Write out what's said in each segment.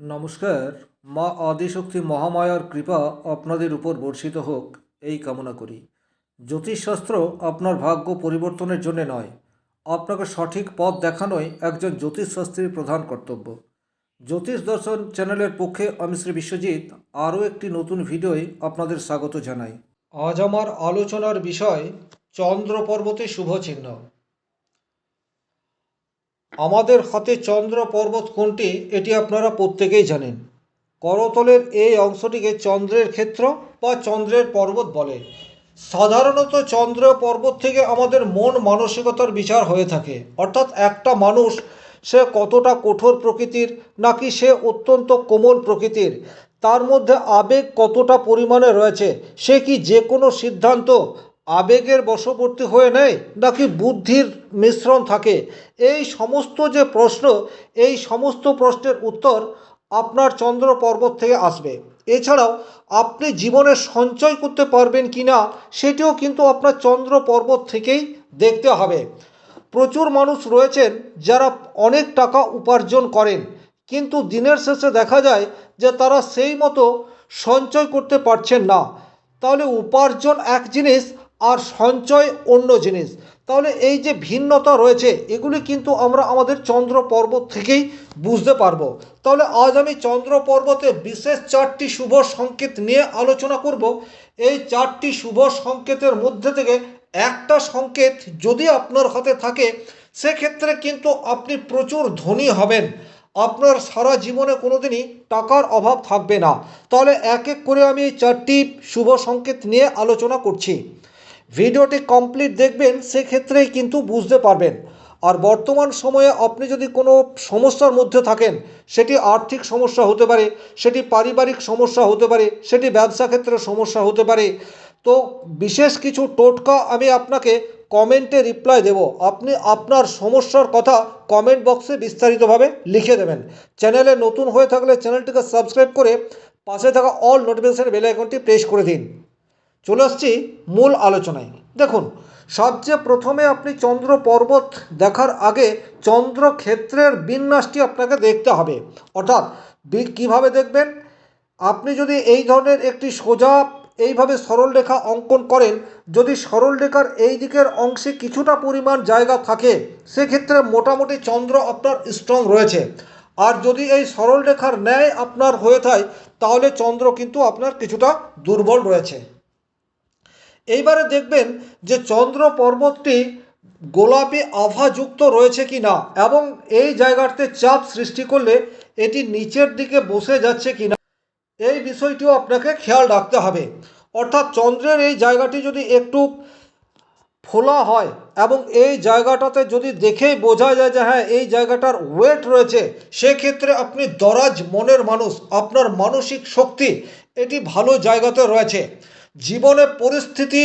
নমস্কার, মা আদিশক্তি মহামায়ার কৃপা আপনাদের উপর বর্ষিত হোক, এই কামনা করি। জ্যোতিষশাস্ত্র আপনার ভাগ্য পরিবর্তনের জন্য নয়, আপনাকে সঠিক পথ দেখানোই একজন জ্যোতিষশাস্ত্রীর প্রধান কর্তব্য। জ্যোতিষ দর্শন চ্যানেলের পক্ষে আমি শ্রী বিশ্বজিৎ, আরও একটি নতুন ভিডিওয় আপনাদের স্বাগত জানাই। আজ আমার আলোচনার বিষয় চন্দ্র পর্বতে শুভ চিহ্ন। আমাদের হাতে চন্দ্র পর্বত কোনটি, এটি আপনারা প্রত্যেকেই জানেন। করতলের এই অংশটিকে চন্দ্রের ক্ষেত্র বা চন্দ্রের পর্বত বলে। সাধারণত চন্দ্র পর্বত থেকে আমাদের মন মানসিকতার বিচার হয়ে থাকে। অর্থাৎ একটা মানুষ, সে কতটা কঠোর প্রকৃতির, নাকি সে অত্যন্ত কোমল প্রকৃতির? তার মধ্যে আবেগ কতটা পরিমাণে রয়েছে, সে কি যে কোনো সিদ্ধান্ত আবেগের বশবর্তী হয়ে নেয় নাকি বুদ্ধির মিশ্রণ থাকে? এই সমস্ত যে প্রশ্ন, এই সমস্ত প্রশ্নের উত্তর আপনার চন্দ্র পর্বত থেকে আসবে। এছাড়াও আপনি জীবনে সঞ্চয় করতে পারবেন কি না সেটিও কিন্তু আপনার চন্দ্র পর্বত থেকেই দেখতে হবে। প্রচুর মানুষ রয়েছেন যারা অনেক টাকা উপার্জন করেন, কিন্তু দিনের শেষে দেখা যায় যে তারা সেই মতো সঞ্চয় করতে পারছেন না। তাহলে উপার্জন এক জিনিস আর সঞ্চয় অন্য জিনিস। তাহলে এই যে ভিন্নতা রয়েছে, এগুলি কিন্তু আমরা আমাদের চন্দ্র পর্বত থেকেই বুঝতে পারব। তাহলে আজ আমি চন্দ্র পর্বতে বিশেষ চারটি শুভ সংকেত নিয়ে আলোচনা করব। এই চারটি শুভ সংকেতের মধ্যে থেকে একটা সংকেত যদি আপনার হাতে থাকে, সেক্ষেত্রে কিন্তু আপনি প্রচুর ধনী হবেন। আপনার সারা জীবনে কোনোদিনই টাকার অভাব থাকবে না। তাহলে এক এক করে আমি এই চারটি শুভ সংকেত নিয়ে আলোচনা করছি। ভিডিওটি কমপ্লিট দেখবেন, সেক্ষেত্রেই কিন্তু বুঝতে পারবেন। আর বর্তমান সময়ে আপনি যদি কোনো সমস্যার মধ্যে থাকেন, সেটি আর্থিক সমস্যা হতে পারে, সেটি পারিবারিক সমস্যা হতে পারে, সেটি ব্যবসা ক্ষেত্রে সমস্যা হতে পারে, তো বিশেষ কিছু টোটকা আমি আপনাকে কমেন্টে রিপ্লাই দেব। আপনি আপনার সমস্যার কথা কমেন্ট বক্সে বিস্তারিতভাবে লিখে দেবেন। চ্যানেলে নতুন হয়ে থাকলে চ্যানেলটিকে সাবস্ক্রাইব করে পাশে থাকা অল নোটিফিকেশন বেল আইকনটি প্রেস করে দিন। চলে আসছি মূল আলোচনায়। দেখুন, সবচেয়ে প্রথমে আপনি চন্দ্র পর্বত দেখার আগে চন্দ্র ক্ষেত্রের বিন্যাসটি আপনাকে দেখতে হবে। অর্থাৎ কীভাবে দেখবেন? আপনি যদি এই ধরনের একটি সোজা এইভাবে সরল রেখা অঙ্কন করেন, যদি সরল রেখার এই দিকের অংশে কিছুটা পরিমাণ জায়গা থাকে, সেক্ষেত্রে মোটামুটি চন্দ্র আপনার স্ট্রং রয়েছে। আর যদি এই সরল রেখার ন্যায় আপনার হয়ে থাকে, তাহলে চন্দ্র কিন্তু আপনার কিছুটা দুর্বল রয়েছে। এইবারে দেখবেন যে চন্দ্র পর্বতটি গোলাপি আভাযুক্ত রয়েছে কি না, এবং এই জায়গাতে চাপ সৃষ্টি করলে এটি নিচের দিকে বসে যাচ্ছে কি না, এই বিষয়টিও আপনাকে খেয়াল রাখতে হবে। অর্থাৎ চন্দ্রের এই জায়গাটি যদি একটু ফোলা হয় এবং এই জায়গাটাতে যদি দেখেই বোঝা যায় যে হ্যাঁ এই জায়গাটার ওয়েট রয়েছে, সেক্ষেত্রে আপনি দরাজ মনের মানুষ, আপনার মানসিক শক্তি এটি ভালো জায়গাতে রয়েছে। জীবনে পরিস্থিতি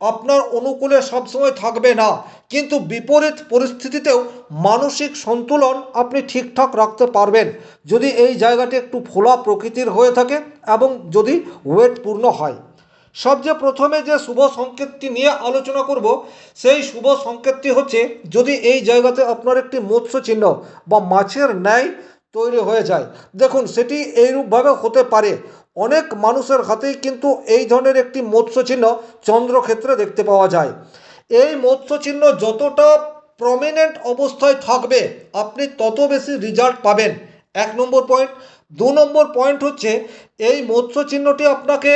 আপনার অনুকূলে সবসময় থাকবে না। কিন্তু বিপরীত পরিস্থিতিতেও মানসিক সন্তুলন আপনি ঠিকঠাক রাখতে পারবেন। যদি এই জায়গাটি একটু ফোলা প্রকৃতির হয়ে থাকে এবং যদি ওয়েটপূর্ণ হয়। সবচেয়ে প্রথমে যে শুভ সংকেতটি নিয়ে আলোচনা করব, সেই শুভ সংকেতটি হচ্ছে, যদি এই জায়গাতে আপনার একটি মৎস্য চিহ্ন বা মাছের ন্যায় তৈরি হয়ে যায়। দেখুন, সেটি এইরূপভাবে হতে পারে। অনেক মানুষের হাতেই কিন্তু এই ধরনের একটি মৎস্য চিহ্ন চন্দ্রক্ষেত্রে দেখতে পাওয়া যায়। এই মৎস্য চিহ্ন যতটা প্রমিনেন্ট অবস্থায় থাকবে, আপনি তত বেশি রেজাল্ট পাবেন। এক নম্বর পয়েন্ট দু নম্বর পয়েন্ট হচ্ছে, এই মৎস্য চিহ্নটি আপনাকে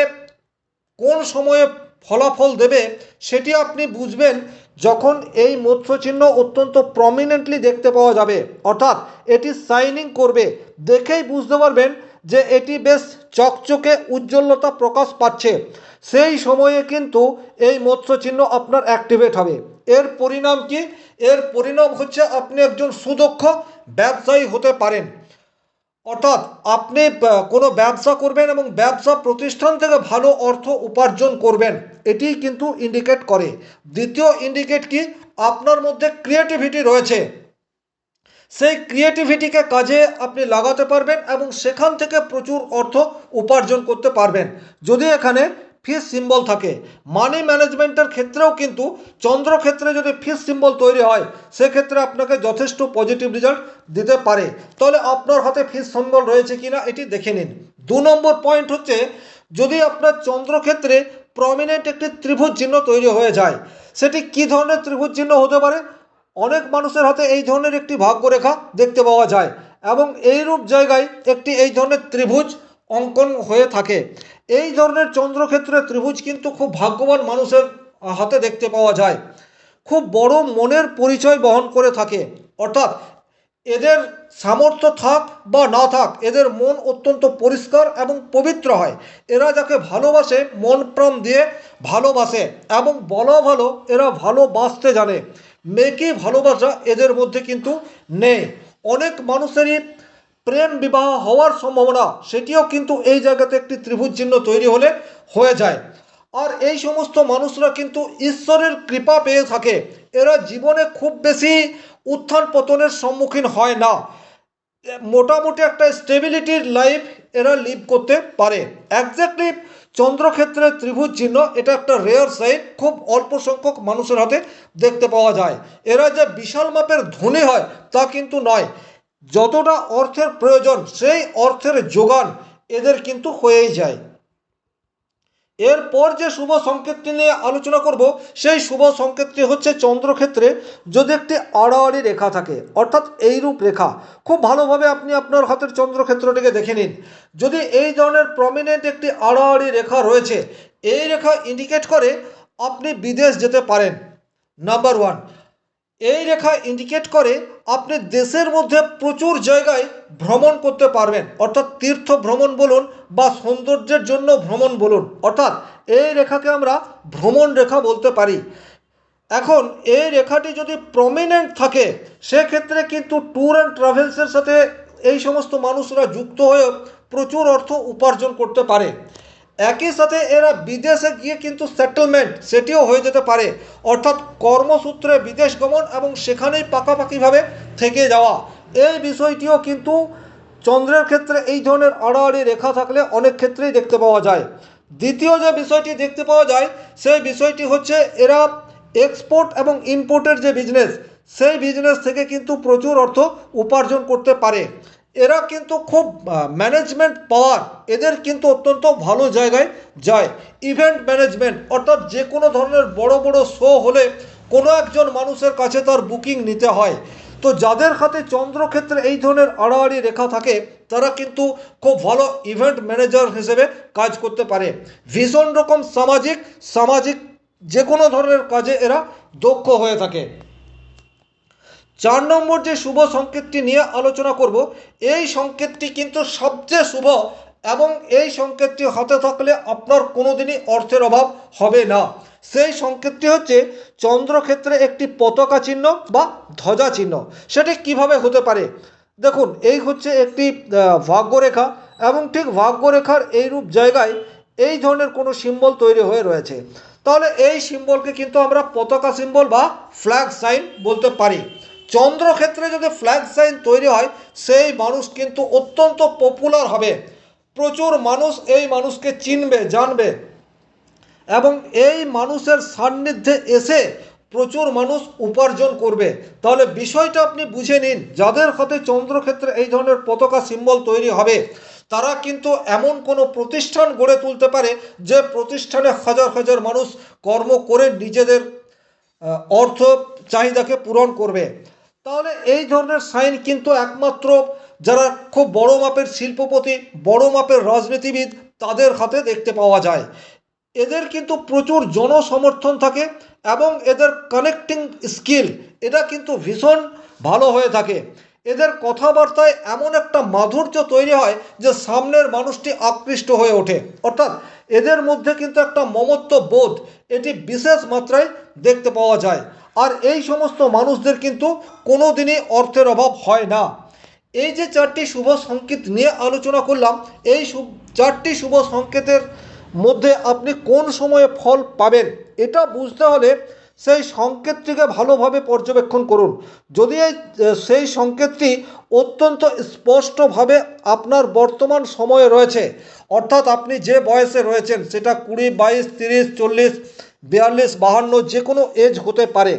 কোন সময়ে ফলাফল দেবে, সেটি আপনি বুঝবেন যখন এই মৎস্য চিহ্ন অত্যন্ত প্রমিনেন্টলি দেখতে পাওয়া যাবে, অর্থাৎ এটি সাইনিং করবে, দেখেই বুঝতে পারবেন যে এটি বেশ চকচকে উজ্জ্বলতা প্রকাশ পাচ্ছে। সেই সময়ে কিন্তু এই মৎস্য চিহ্ন আপনার অ্যাক্টিভেট হবে। এর পরিণাম কি? এর পরিণাম হচ্ছে আপনি একজন সুদক্ষ ব্যবসায়ী হতে পারেন। অর্থাৎ আপনি কোনো ব্যবসা করবেন এবং ব্যবসা প্রতিষ্ঠান থেকে ভালো অর্থ উপার্জন করবেন এটি কিন্তু ইন্ডিকেট করে। দ্বিতীয় ইন্ডিকেট কি? আপনার মধ্যে ক্রিয়েটিভিটি রয়েছে। সেই ক্রিয়েটিভিটিকে কাজে আপনি লাগাতে পারবেন এবং সেখান থেকে প্রচুর অর্থ উপার্জন করতে পারবেন। যদি এখানে ফিস সিম্বল থাকে। মানি ম্যানেজমেন্টের ক্ষেত্রেও কিন্তু চন্দ্রক্ষেত্রে যদি ফিস সিম্বল তৈরি হয়, সেক্ষেত্রে আপনাকে যথেষ্ট পজিটিভ রেজাল্ট দিতে পারে। তাহলে আপনার হাতে ফিস সিম্বল রয়েছে কিনা এটি দেখে নিন। দু নম্বর পয়েন্ট হচ্ছে, যদি আপনার চন্দ্রক্ষেত্রে প্রমিনেন্ট একটি ত্রিভুজ চিহ্ন তৈরি হয়ে যায়, সেটি কি ধরনের ত্রিভুজ চিহ্ন হতে পারে? অনেক মানুষের হাতে এই ধরনের একটি ভাগ্যরেখা দেখতে পাওয়া যায় এবং এইরূপ জায়গায় একটি এই ধরনের ত্রিভুজ অঙ্কন হয়ে থাকে। এই ধরনের চন্দ্রক্ষেত্রে ত্রিভুজ কিন্তু খুব ভাগ্যবান মানুষের হাতে দেখতে পাওয়া যায়। খুব বড় মনের পরিচয় বহন করে থাকে। অর্থাৎ এদের সামর্থ্য থাক বা না থাক, এদের মন অত্যন্ত পরিষ্কার এবং পবিত্র হয়। এরা যাকে ভালোবাসে, মন প্রাণ দিয়ে ভালোবাসে এবং বলা ভালো, এরা ভালোবাসতে জানে। মেয়েকে ভালোবাসা এদের মধ্যে কিন্তু নেই। অনেক মানুষেরই প্রেম বিবাহ হওয়ার সম্ভাবনা, সেটিও কিন্তু এই জায়গাতে একটি ত্রিভুজ চিহ্ন তৈরি হলে হয়ে যায়। আর এই সমস্ত মানুষরা কিন্তু ঈশ্বরের কৃপা পেয়ে থাকে। এরা জীবনে খুব বেশি উত্থান পতনের সম্মুখীন হয় না। মোটামুটি একটা স্টেবিলিটির লাইফ এরা লিভ করতে পারে। একজ্যাক্টলি চন্দ্রক্ষেত্রের ত্রিভুজ চিহ্ন, এটা একটা রেয়ার সাইন খুব অল্প সংখ্যক মানুষের হাতে দেখতে পাওয়া যায়। এরা যে বিশাল মাপের ধনী হয় তা কিন্তু নয়। যতটা অর্থের প্রয়োজন, সেই অর্থের যোগান এদের কিন্তু হয়েই যায়। এরপর যে শুভ সংকেতটি নিয়ে আলোচনা করব, সেই শুভ সংকেতটি হচ্ছে চন্দ্রক্ষেত্রে যদি একটি আড়াআড়ি রেখা থাকে, অর্থাৎ এইরূপ রেখা, খুব ভালোভাবে আপনি আপনার হাতের চন্দ্রক্ষেত্রটিকে দেখে নিন। যদি এই ধরনের প্রমিনেন্ট একটি আড়াআড়ি রেখা রয়েছে, এই রেখা ইন্ডিকেট করে আপনি বিদেশ যেতে পারেন। নাম্বার ওয়ান এই রেখা ইন্ডিকেট করে আপনি দেশের মধ্যে প্রচুর জায়গায় ভ্রমণ করতে পারবেন। অর্থাৎ তীর্থ ভ্রমণ বলুন বা সৌন্দর্যের জন্য ভ্রমণ বলুন। অর্থাৎ এই রেখাকে আমরা ভ্রমণ রেখা বলতে পারি। এখন এই রেখাটি যদি প্রমিনেন্ট থাকে, সেক্ষেত্রে কিন্তু ট্যুর অ্যান্ড ট্রাভেলসের সাথে এই সমস্ত মানুষরা যুক্ত হয়ে প্রচুর অর্থ উপার্জন করতে পারে। একই সাথে এরা বিদেশে গিয়ে কিন্তু সেটেলমেন্ট সেটিও হয়ে যেতে পারে। অর্থাৎ কর্মসূত্রে বিদেশ গমন এবং সেখানেই পাকাপাকিভাবে থেকে যাওয়া। এই বিষয়টিও কিন্তু চন্দ্রের ক্ষেত্রে এই ধরনের আড়াআড়ি রেখা থাকলে অনেক ক্ষেত্রেই দেখতে পাওয়া যায়। দ্বিতীয় যে বিষয়টি দেখতে পাওয়া যায়, সেই বিষয়টি হচ্ছে এরা এক্সপোর্ট এবং ইম্পোর্টের যে বিজনেস সেই বিজনেস থেকে কিন্তু প্রচুর অর্থ উপার্জন করতে পারে। এরা কিন্তু খুব ম্যানেজমেন্ট পাওয়ার এদের কিন্তু অত্যন্ত ভালো জায়গায় যায়। ইভেন্ট ম্যানেজমেন্ট অর্থাৎ যে কোনো ধরনের বড় বড় শো হলে কোনো একজন মানুষের কাছে তার বুকিং নিতে হয়। তো যাদের হাতে চন্দ্রক্ষেত্রে এই ধরনের আড়াআড়ি রেখা থাকে, তারা কিন্তু খুব ভালো ইভেন্ট ম্যানেজার হিসেবে কাজ করতে পারে। ভীষণ রকম সামাজিক সামাজিক যে কোনো ধরনের কাজে এরা দক্ষ হয়ে থাকে। চার নম্বর যে শুভ সংকেতটি নিয়ে আলোচনা করব, এই সংকেতটি কিন্তু সবচেয়ে শুভ এবং এই সংকেতটি হাতে থাকলে আপনার কোনোদিনই অর্থের অভাব হবে না। সেই সংকেতটি হচ্ছে চন্দ্রক্ষেত্রে একটি পতাকা চিহ্ন বা ধ্বজা চিহ্ন। সেটি কীভাবে হতে পারে? দেখুন, এই হচ্ছে একটি ভাগ্যরেখা এবং ঠিক ভাগ্যরেখার এইরূপ জায়গায় এই ধরনের কোনো সিম্বল তৈরি হয়ে রয়েছে। তাহলে এই সিম্বলকে কিন্তু আমরা পতাকা সিম্বল বা ফ্ল্যাগ সাইন বলতে পারি। চন্দ্রক্ষেত্রে যদি ফ্ল্যাগ সাইন তৈরি হয়, সেই মানুষ কিন্তু অত্যন্ত পপুলার হবে। প্রচুর মানুষ এই মানুষকে চিনবে, জানবে। এবং এই মানুষের সান্নিধ্যে এসে প্রচুর মানুষ উপার্জন করবে। তাহলে বিষয়টা আপনি বুঝে নিন, যাদের হাতে চন্দ্রক্ষেত্রে এই ধরনের পতাকা সিম্বল তৈরি হবে, তারা কিন্তু এমন কোনো প্রতিষ্ঠান গড়ে তুলতে পারে যে প্রতিষ্ঠানে হাজার হাজার মানুষ কর্ম করে নিজেদের অর্থ, চাহিদাকে পূরণ করবে। তাহলে এই ধরনের সাইন কিন্তু একমাত্র যারা খুব বড় মাপের শিল্পপতি, বড় মাপের রাজনীতিবিদ, তাদের হাতে দেখতে পাওয়া যায়। এদের কিন্তু প্রচুর জনসমর্থন থাকে এবং এদের কানেক্টিং স্কিল এটা কিন্তু ভীষণ ভালো হয়ে থাকে। এদের কথাবার্তায় এমন একটা মাধুর্য তৈরি হয় যে সামনের মানুষটি আকৃষ্ট হয়ে ওঠে। অর্থাৎ এদের মধ্যে কিন্তু একটা মমত্ব বোধ, এটি বিশেষ মাত্রায় দেখতে পাওয়া যায়। আর এই সমস্ত মানুষদের কিন্তু কোনো দিনই অর্থের অভাব হয় না। এই যে চারটি শুভ সংকেত নিয়ে আলোচনা করলাম, এই চারটি শুভ সংকেতের মধ্যে আপনি কোন সময়ে ফল পাবেন, এটা বুঝতে হলে সেই সংকেতটিকে ভালোভাবে পর্যবেক্ষণ করুন। যদি এই সেই সংকেতটি অত্যন্ত স্পষ্টভাবে আপনার বর্তমান সময়ে রয়েছে, অর্থাৎ আপনি যে বয়সে রয়েছেন, সেটা কুড়ি, বাইশ, তিরিশ, চল্লিশ, বিয়াল্লিশ, বাহান্ন যে কোনো এজ হতে পারে,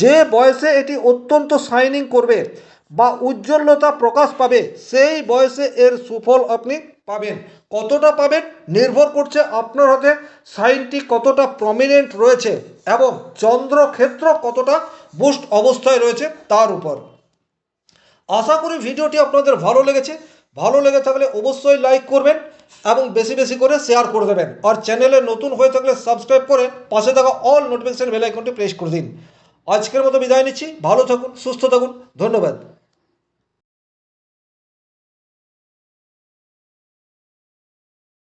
যে বয়সে এটি অত্যন্ত শাইনিং করবে বা উজ্জ্বলতা প্রকাশ পাবে, সেই বয়সে এর সুফল আপনি পাবেন। কতটা পাবেন নির্ভর করছে আপনার হাতে সাইনটি কতটা প্রমিনেন্ট রয়েছে এবং চন্দ্রক্ষেত্র কতটা বুস্ট অবস্থায় রয়েছে তার উপর। আশা করি ভিডিওটি আপনাদের ভালো লেগেছে। ভালো লেগে থাকলে অবশ্যই লাইক করবেন এবং বেশি বেশি করে শেয়ার করে দেবেন। আর চ্যানেলে নতুন হয়ে থাকলে সাবস্ক্রাইব করে পাশে থাকা অল নোটিফিকেশন বেল আইকনটি প্রেস করে দিন। আজকের মতো বিদায় নিচ্ছি। ভালো থাকুন, সুস্থ থাকুন। ধন্যবাদ।